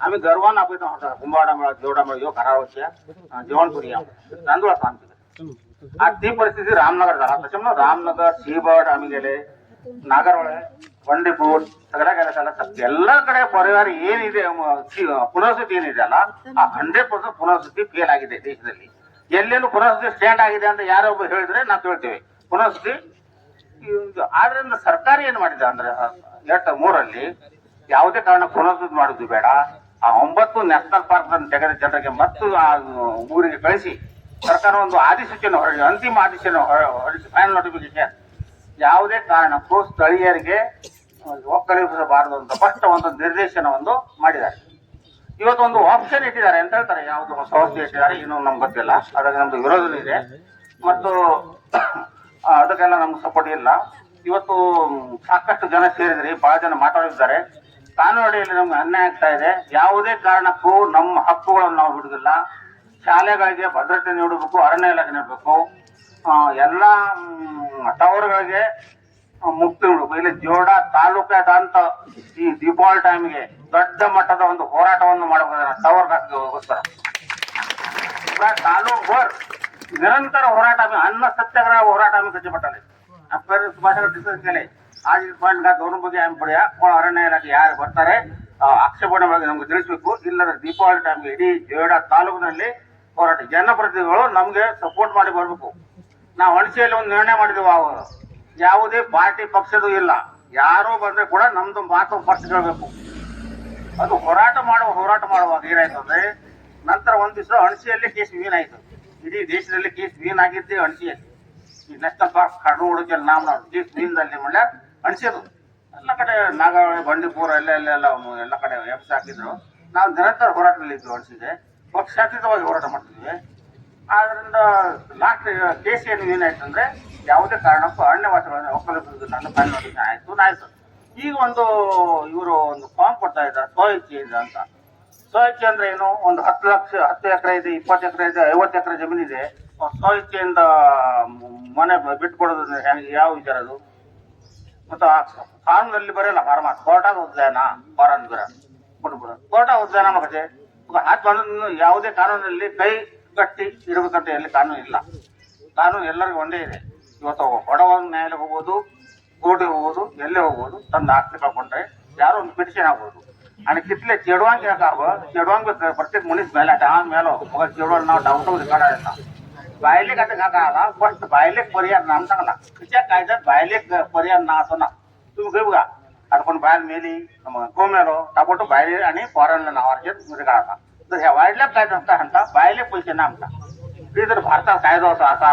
आम्ही गर्वानं आपण कुंभाडामुळे जेवढामुळे यो करावच्या जेवणपुरी तांदूळ आमच्याकडे आज ती परिस्थिती रामनगर झाला त्याच्यामुळे रामनगर सिबड आम्ही गेले नागरवळे ಬಂಡೀಪುರ್ ಸಗಡ ಕೆಲಸ ಎಲ್ಲ ಸ- ಎಲ್ಲ ಕಡೆ ಪರಿವಾರ ಏನಿದೆ ಮ- ಸಿ- ಪುನರ್ವಸತಿ ಏನಿದೆ ಅಲ್ಲ ಆ ಹಂಡ್ರೆಡ್ ಪರ್ಸೆಂಟ್ ಪುನರ್ವಸತಿ ಫೇಲ್ ಆಗಿದೆ ದೇಶದಲ್ಲಿ ಎಲ್ಲೆಲ್ಲೂ ಪುನರ್ವಸತಿ ಸ್ಟ್ಯಾಂಡ್ ಆಗಿದೆ ಅಂತ ಯಾರೋ ಒಬ್ಬ ಹೇಳಿದ್ರೆ ನಾವು ಕೇಳ್ತೇವೆ ಪುನರ್ವಸತಿ ಇದು- ಆದ್ರಿಂದ ಸರ್ಕಾರ ಏನ್ ಮಾಡಿದೆ ಅಂದ್ರೆ ಎರಡ್ ಮೂರಲ್ಲಿ ಯಾವುದೇ ಕಾರಣ ಪುನರ್ವಸತಿ ಮಾಡುದು ಬೇಡ ಆ ಒಂಬತ್ತು ನ್ಯಾಷನಲ್ ಪಾರ್ಕ್ ತೆಗೆದ ಜನರಿಗೆ ಮತ್ತು ಆ ಊರಿಗೆ ಕಳಿಸಿ ಸರ್ಕಾರ ಒಂದು ಆದೇಶವನ್ನು ಹೊರಡಿ, ಅಂತಿಮ ಆದೇಶವನ್ನು ಹೊರ- ಹೊರಡಿಸಿ ಫೈನಲ್ ನೋಟಿಫಿಕೇಶನ್ ಯಾವುದೇ ಕಾರಣಕ್ಕೂ ಸ್ಥಳೀಯರಿಗೆ ಒಕ್ಕಲಿಸಬಾರದು ಅಂತ ಸ್ಪಷ್ಟ ಒಂದು ನಿರ್ದೇಶನವನ್ನು ಮಾಡಿದ್ದಾರೆ. ಇವತ್ತು ಒಂದು ಆಪ್ಷನ್ ಇಟ್ಟಿದ್ದಾರೆ ಅಂತ ಹೇಳ್ತಾರೆ. ಯಾವುದು ಔಷಧಿ ಇಟ್ಟಿದ್ದಾರೆ ಇನ್ನೂ ನಮ್ಗೆ ಗೊತ್ತಿಲ್ಲ. ಅದಕ್ಕೆ ನಮ್ದು ವಿರೋಧ ಇದೆ. ಮತ್ತು ಅದಕ್ಕೆಲ್ಲ ನಮ್ಗೆ ಸಪೋರ್ಟ್ ಇಲ್ಲ. ಇವತ್ತು ಸಾಕಷ್ಟು ಜನ ಸೇರಿದ್ರಿ, ಬಹಳ ಜನ ಮಾತಾಡಿದ್ದಾರೆ. ಕಾನೂನಡಿಯಲ್ಲಿ ನಮ್ಗೆ ಅನ್ಯಾಯ ಆಗ್ತಾ ಇದೆ. ಯಾವುದೇ ಕಾರಣಕ್ಕೂ ನಮ್ಮ ಹಕ್ಕುಗಳನ್ನು ನಾವು ಹಿಡಿದಿಲ್ಲ ಶಾಲೆಗಳಿಗೆ ಭದ್ರತೆ ನೀಡಬೇಕು, ಅರಣ್ಯ ಇಲಾಖೆ ನೀಡಬೇಕು. ಎಲ್ಲ ಟವರ್ಗಳಿಗೆ ಮುಕ್ತಿ ನೀಡಬೇಕು. ಇಲ್ಲಿ ಜೋಡ ತಾಲೂಕಾದಂತ ಈ ದೀಪಾವಳಿ ಟೈಮ್ಗೆ ದೊಡ್ಡ ಮಟ್ಟದ ಒಂದು ಹೋರಾಟವನ್ನು ಮಾಡಬೇಕಾದ್ರೆ ಟವರ್ ಗೋಸ್ಕರ ತಾಲೂಕು ನಿರಂತರ ಹೋರಾಟ, ಅನ್ನ ಸತ್ಯಾಗ್ರಹ ಹೋರಾಟ ಕಚ್ಚಿಪಟ್ಟಲ್ಲಿ ಸುಭಾಷ್ ಕೇಳಿ. ಆರ್ಥಿಕ ಫಂಡ್ಗ ಗೌರ್ಮೆಂಟ್ ಎಂಪಡಿ ಹಾಕೊಂಡು ಅರಣ್ಯ ಇಲಾಖೆ ಯಾರು ಬರ್ತಾರೆ? ಆಕ್ಷೇಪಣೆ ಬಗ್ಗೆ ನಮ್ಗೆ ತಿಳಿಸಬೇಕು. ಇಲ್ಲದ ದೀಪಾವಳಿ ಟೈಮ್ಗೆ ಇಡೀ ಜೇಡ ತಾಲೂಕಿನಲ್ಲಿ ಹೋರಾಟ. ಜನಪ್ರತಿನಿಧಿಗಳು ನಮಗೆ ಸಪೋರ್ಟ್ ಮಾಡಿ ಬರಬೇಕು. ನಾವು ಅಣಸಿಯಲ್ಲಿ ಒಂದು ನಿರ್ಣಯ ಮಾಡಿದೆವು ಅವರು ಯಾವುದೇ ಪಾರ್ಟಿ ಪಕ್ಷದೂ ಇಲ್ಲ. ಯಾರೋ ಬಂದ್ರೆ ಕೂಡ ನಮ್ದು ಮಾತು ಪಕ್ಷ ಹೇಳಬೇಕು ಅದು ಹೋರಾಟ ಮಾಡುವ, ಹೋರಾಟ ಮಾಡುವಾಗ ಏನಾಯ್ತು ಅಂದ್ರೆ ನಂತರ ಒಂದ್ ದಿವಸ ಅಣಸಿಯಲ್ಲಿ ಕೇಸ್ ವೀನ್ ಆಯ್ತು. ಇಡೀ ದೇಶದಲ್ಲಿ ಕೇಸ್ ವೀನ್ ಆಗಿದ್ದೆ ಅಣಸಿಯಲ್ಲಿ. ಈ ನ್ಯಾಷನಲ್ ಪಾರ್ಕ್ ಕಡು ಹುಡುಕಲ್ಲಿ ನಾಮನ ಕೇಸ್ ವೀನ್ದಲ್ಲಿ ಮಾಡ್ಯಾರ ಅಣಸಿದು ಎಲ್ಲ ಕಡೆ ನಾಗಾವಳಿ, ಬಂಡೀಪುರ, ಎಲ್ಲ ಎಲ್ಲ ಎಲ್ಲ ಕಡೆ ಎಫ್ಸ್ ಹಾಕಿದ್ರು. ನಾವು ನಿರಂತರ ಹೋರಾಟದಲ್ಲಿ ಇದ್ವಿ ಅಣಸಿದೆ ಪಕ್ಷಾತೀತವಾಗಿ ಹೋರಾಟ ಮಾಡ್ತಿದ್ವಿ. ಆದ್ರಿಂದ ಲಾಸ್ಟ್ ಕೇಸ್ ಏನು ಏನಾಯ್ತು ಅಂದ್ರೆ ಯಾವುದೇ ಕಾರಣಕ್ಕೂ ಅರಣ್ಯ ವಾಸಗಳನ್ನು ಒಕ್ಕಲಿಸುವುದು ನನ್ನ ಕಾರಣ ಆಯ್ತು, ನಾಯ್ತು. ಈಗ ಒಂದು ಇವರು ಒಂದು ಫಾರ್ಮ್ ಕೊಡ್ತಾ ಇದ್ದಾರೆ ಸೋ ಇದೆ ಅಂತ. ಸೋ ಅಂದ್ರೆ ಏನು? ಒಂದು ಹತ್ತು ಲಕ್ಷ, ಹತ್ತು ಎಕರೆ ಇದೆ, ಇಪ್ಪತ್ತು ಎಕರೆ ಇದೆ, ಐವತ್ತು ಎಕರೆ ಜಮೀನಿದೆ. ಇದೆ ಸೋ ಇಂದ ಮನೆ ಬಿಟ್ಟು ಕೊಡೋದು ಯಾವ ವಿಚಾರ ಅದು? ಮತ್ತು ಆ ಫಾರ್ಮ್ನಲ್ಲಿ ಬರಲ್ಲ ಫಾರ್ಮ ಕೋರ್ಟಾಗ ಉದ್ಯಾನ ಫಾರನ್ ಬರ ಕೊಟ್ಬಿಡ ಕೋರ್ಟ ಉದ್ಯಾನ ಮತ್ತೆ ಹಾಕಿ ಬಂದ ಯಾವುದೇ ಕಾನೂನಲ್ಲಿ ಕೈ ಗಟ್ಟಿ ಇರಬೇಕಂತ ಎಲ್ಲಿ ಕಾನೂನು ಇಲ್ಲ ಕಾನೂನು ಎಲ್ಲರಿಗೂ ಒಂದೇ ಇದೆ ಇವತ್ತು ಬಡವ ನ್ಯಾಯಾಲಯ ಹೋಗ್ಬೋದು ಕೋರ್ಟಿಗೆ ಹೋಗ್ಬೋದು ಎಲ್ಲೇ ಹೋಗ್ಬೋದು ತಂದು ಆಸ್ತಿ ಕಳ್ಕೊಂಡ್ರೆ ಯಾರೋ ಒಂದು ಪಿಟಿಷನ್ ಆಗ್ಬೋದು आणि कितले चेडवांक हे का चेडवांक प्रत्येक मनीस मेला डावांक मेलो मग चेडवान नाव डावटो काढायला बायलेक आता का आला पण बायलेक पर्याय नाम सांगला तिच्या कायद्यात बायलेक पर्याय ना असो ना. तुम्ही घेऊ का आता कोण बायल मेली मग को मेलो ताबोटो बायले आणि फॉरेनला नावाचे काढता तर ह्या वाईल्ड कायदा असता म्हणता? बायले पैसे ना म्हणता. ते जर भारतात कायदा असो आता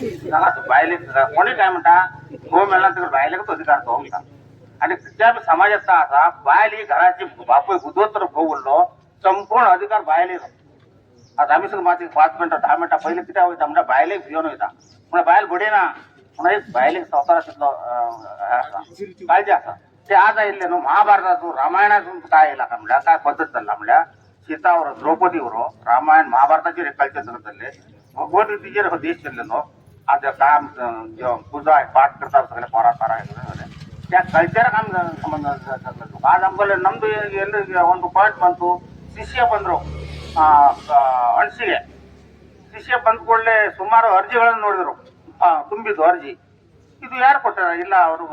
सांगा बायले कोणी काय म्हणता? गो मेला तिकडे बायलेक अधिकार तो म्हणता. आणि त्या समाजाचा असा बायल ही घराची बापू बुधोत्तर भोवलो संपूर्ण अधिकार बायले ಆ ರಾಮೇಶ್ವರ ಮಾತಿಗೆ ಪಾತ್ ಬಂಟ ಟಾಮೆಟ ಬೈಲಿಕ್ಕಿಟ್ಟೆ ಹೋಯ್ತು ನಮ್ಮನ್ನ ಬಾಯಲಿಗೆ ಫಿಯೋನ್ ಹೋಯ್ತ ಉನ್ನ ಬಾಯಲ್ಲಿ ಬಡಿನ ಉನ್ನ ಬಾಯಲಿಗೆ ಸಂಸಾರ ಕಾಳಜಿ ಆಸ ते आता ಇಲ್ಲೇನು ಮಹಾಭಾರತಾತು ರಾಮಾಯಣ काय ಇಲ್ಲ ನಮ್ಳ काय ಪದ್ಧತಿ ಅಲ್ಲ ನಮ್ಳ ಸೀತಾ ಅವರು ದ್ರೌಪದಿ ಅವರು ರಾಮಾಯಣ ಮಹಾಭಾರತಾची ಕಲ್ಚರ್ जगतले भगवद्गीतेचे देश चाललेलो आज काम पूजा पाठ करतात सगळे पोरा सारा त्या ಕಲ್ಚರ್ಗೆ ನಮ್ಗೆ ಸಂಬಂಧ आज ನಮ್ಮಲ್ಲಿ ನಮ್ದು ಏನು ಒಂದು ಪಾಯಿಂಟ್ ಬಂತು ಶಿಷ್ಯ ಬಂದರು ಅಣಸಿಗೆ ಶಿಷ್ಯ ಬಂದ ಕೂಡಲೇ ಸುಮಾರು ಅರ್ಜಿಗಳನ್ನು ನೋಡಿದರು. ತುಂಬಿದ್ದು ಅರ್ಜಿ. ಇದು ಯಾರು ಕೊಟ್ಟಾರ? ಇಲ್ಲ, ಅವರು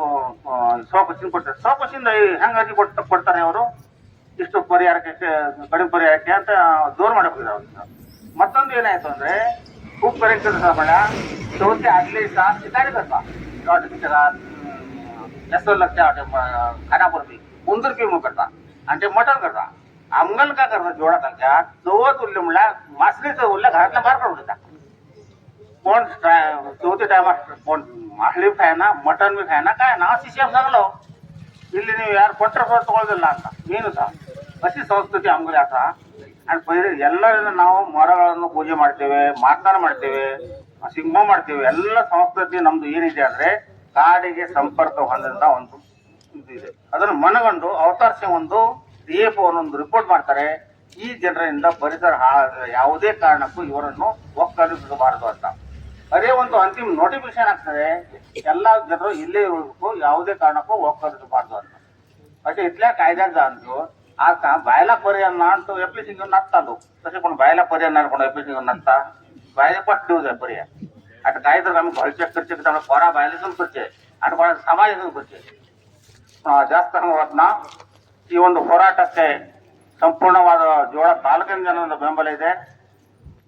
ಸೋಪಸಿನ ಕೊಟ್ಟಾರೆ. ಸೋಪಸಿಂದ ಹೆಂಗೆ ಅರ್ಜಿ ಕೊಟ್ಟು, ಕೊಡ್ತಾರೆ ಅವರು? ಇಷ್ಟು ಪರಿಹಾರಕ್ಕೆ ಕಡಿಮೆ ಪರಿಹಾರಕ್ಕೆ ಅಂತ ದೂರ ಮಾಡಬೇಕು ಅವ್ರ. ಮತ್ತೊಂದು ಏನಾಯಿತು ಅಂದರೆ, ಉಪ್ಪು ಪರೀಕ್ಷೆ ಸಾಮಾನ್ಯ ಚೌತಿ ಆಗಲಿ ಜಾಸ್ತಿ ಕಾರ್ಯಕರ್ತ ಎಸ್ ಲಕ್ಷ ಖಾನಾಪುರ ಬಿ ಮುಂದೂರು ಬಿ ಮುಖರ್ತ అంటే ಮಟನ್ ಕಟ್ಟ आमगल का करता जोडा त्यांच्या चवत उरले म्हणल्या मासळीचं उरल्या घरातल्या बाहेर काढून देता कोण चौथी टायमार कोण मासळी खाय ना मटण बी खाय ना काय ना अशी शेफ सांगलो ಇಲ್ಲಿ ನೀವು ಯಾರು ಕೊಟ್ಟರೆ ಕೂಡ ತಗೊಳ್ಳೋದಿಲ್ಲ ಅಂತ ಮೀನು ಸಹ ಹಸಿ ಸಂಸ್ಕೃತಿ ಆಮೇಲೆ ಆತ ಅಂಡ್ ಪೈರಿ ಎಲ್ಲರಿಂದ ನಾವು ಮರಗಳನ್ನು ಪೂಜೆ ಮಾಡ್ತೇವೆ ಮಾತನಾಡ ಮಾಡ್ತೇವೆ ಸಿಂಹ ಮಾಡ್ತೇವೆ ಎಲ್ಲ ಸಂಸ್ಕೃತಿ ನಮ್ದು ಏನಿದೆ ಅಂದ್ರೆ ಕಾಡಿಗೆ ಸಂಪರ್ಕ ಹೊಂದಿದ ಒಂದು ಇದು ಇದೆ ಅದನ್ನು ಮನಗಂಡು ಅವತಾರ ಸಿಂಗ್ ಒಂದು ಡಿ ಎಫ್ ಅವರೊಂದು ರಿಪೋರ್ಟ್ ಮಾಡ್ತಾರೆ. ಈ ಜನರಿಂದ ಪರಿಸರ ಯಾವುದೇ ಕಾರಣಕ್ಕೂ ಇವರನ್ನು ಒಕ್ಕಲಿಸಬಾರದು ಅಂತ. ಅದೇ ಒಂದು ಅಂತಿಮ ನೋಟಿಫಿಕೇಶನ್ ಆಗ್ತದೆ. ಎಲ್ಲ ಜನರು ಇಲ್ಲೇ ಇರಬೇಕು, ಯಾವುದೇ ಕಾರಣಕ್ಕೂ ಒಕ್ಕಲಿಸಬಾರದು ಅಂತ. ಅಷ್ಟೇ ಇಟ್ಲೇ ಕಾಯ್ದೆ ಅಂದ್ರು ಆತ ಬಾಯಲ ಪರಿ ಅನ್ನ ಅಂತ ಎಪ್ಲಿಸಿಂಗ್ ನತ್ತದು ಕೊಂಡು ಕೊಣ ಪರಿ ಅನ್ನ ಅನ್ಕೊಂಡು ಎಪ್ಲಿಸಿಂಗ್ ಅಂತ ಬಾಯ್ಲೆ ಪಟ್ಟು ದಿವಸ ಅಟ್ ಕಾಯ್ದ್ರೆ ನಮ್ಗೆ ಹೊಳಚೆ ಖರ್ಚಿಗೆ ತಮ್ಮ ಹೊರ ಬಾಯ್ಲಿಸಲು ಖರ್ಚೆ ಅಟ್ ಬಾಳ ಸಮಾಜದ ಖರ್ಚೆ. ಜಾಸ್ತಿ ಅವತ್ನ ಈ ಒಂದು ಹೋರಾಟಕ್ಕೆ ಸಂಪೂರ್ಣವಾದ ಜೋಳ ತಾಲೂಕಿನ ಜನರ ಬೆಂಬಲ ಇದೆ.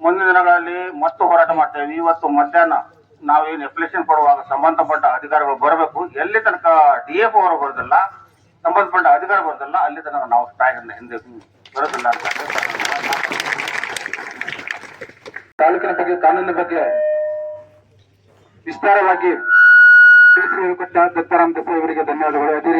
ಮುಂದಿನ ದಿನಗಳಲ್ಲಿ ಮತ್ತೆ ಹೋರಾಟ ಮಾಡ್ತೇವೆ. ಇವತ್ತು ಮಧ್ಯಾಹ್ನ ನಾವೇನು ಅಪ್ಲಿಕೇಶನ್ ಕೊಡುವಾಗ ಸಂಬಂಧಪಟ್ಟ ಅಧಿಕಾರಿಗಳು ಬರಬೇಕು. ಎಲ್ಲಿ ತನಕ ಡಿ ಎಫ್ ಅವರು ಬರೋದಿಲ್ಲ, ಸಂಬಂಧಪಟ್ಟ ಅಧಿಕಾರಿ ಬರೋದಿಲ್ಲ, ಅಲ್ಲಿ ತನಕ ನಾವು ಸ್ಟ್ರೈಕ್ ಹಿಂದೆ ಬರೋದಿಲ್ಲ ಅಂತ ತಾಲೂಕಿನ ಬಗ್ಗೆ ಕಾನೂನಿನ ಬಗ್ಗೆ ವಿಸ್ತಾರವಾಗಿ ತಿಳಿಸಿ ದತ್ತಾರಾಮ್ ದೇಸಾಯಿ ಅವರಿಗೆ ಧನ್ಯವಾದಗಳು. ಅದೇ